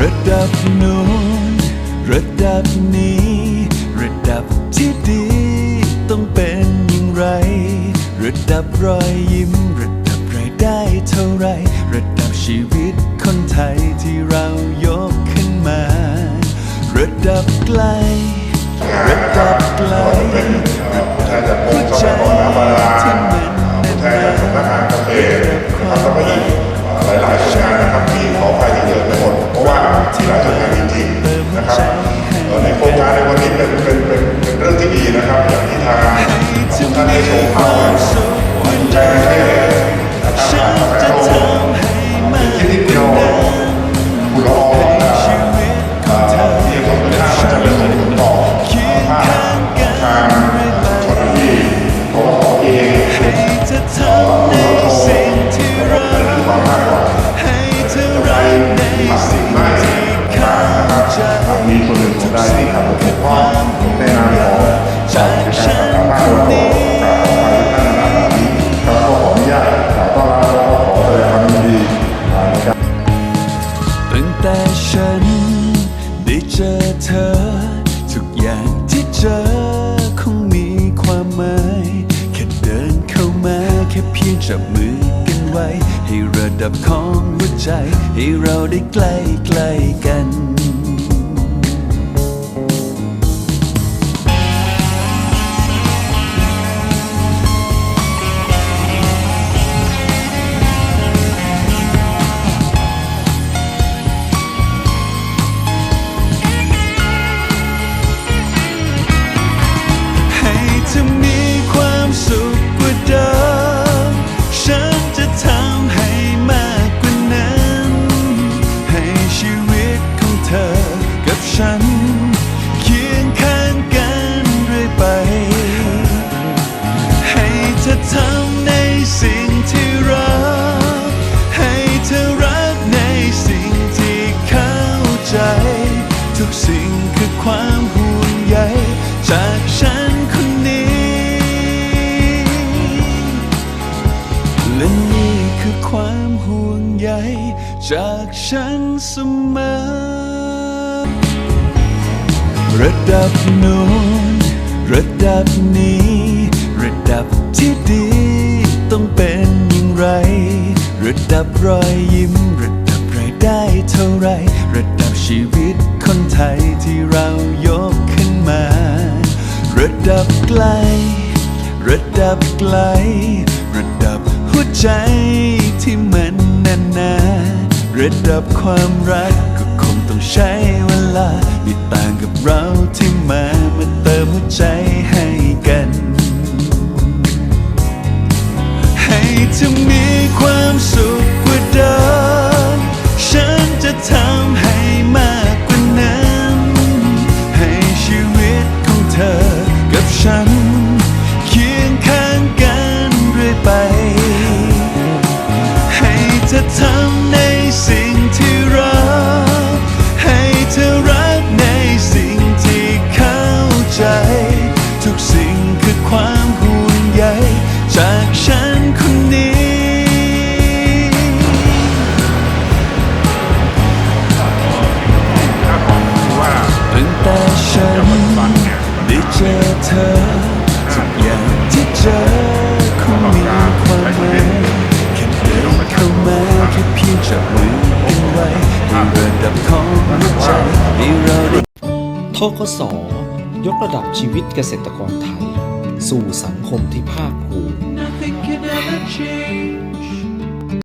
ระดับโน้นระดับนี้ ระดับที่ดี ต้องเป็นอย่างไร ระดับรอยยิ้ม ระดับรายได้เท่าไร ระดับชีวิตคนไทยที่เรายกขึ้นมา ระดับไกล ระดับไกลรมทรั ดีนะครับอย่างที่ทางทุกท่านได้ชมภา นี้ครับก็ขออนุญาตต้อนรับแล้วก็ขอแสดงความยินดีในการตั้งแต่ฉันได้เจอเธอ ทุกอย่างที่เจอคงมีความหมายแค่เดินเข้ามาแค่เพียงจับมือกันไว้ ให้ระดับของหัวใจ ให้เราได้ใกล้ใกล้กัน จากฉันเสมอ ระดับโน้นระดับนี้ ระดับที่ดี ต้องเป็นอย่างไร ระดับรอยยิ้ม ระดับรายได้เท่าไร ระดับชีวิตคนไทยที่เรายกขึ้นมา ระดับไกล ระดับไกล ระดับหัวใจ ระดับความรักก็คงต้องใช้เวลา ทกสยกระดับชีวิตเกษตรกรไทย สู่สังคมที่ภาคภูมิ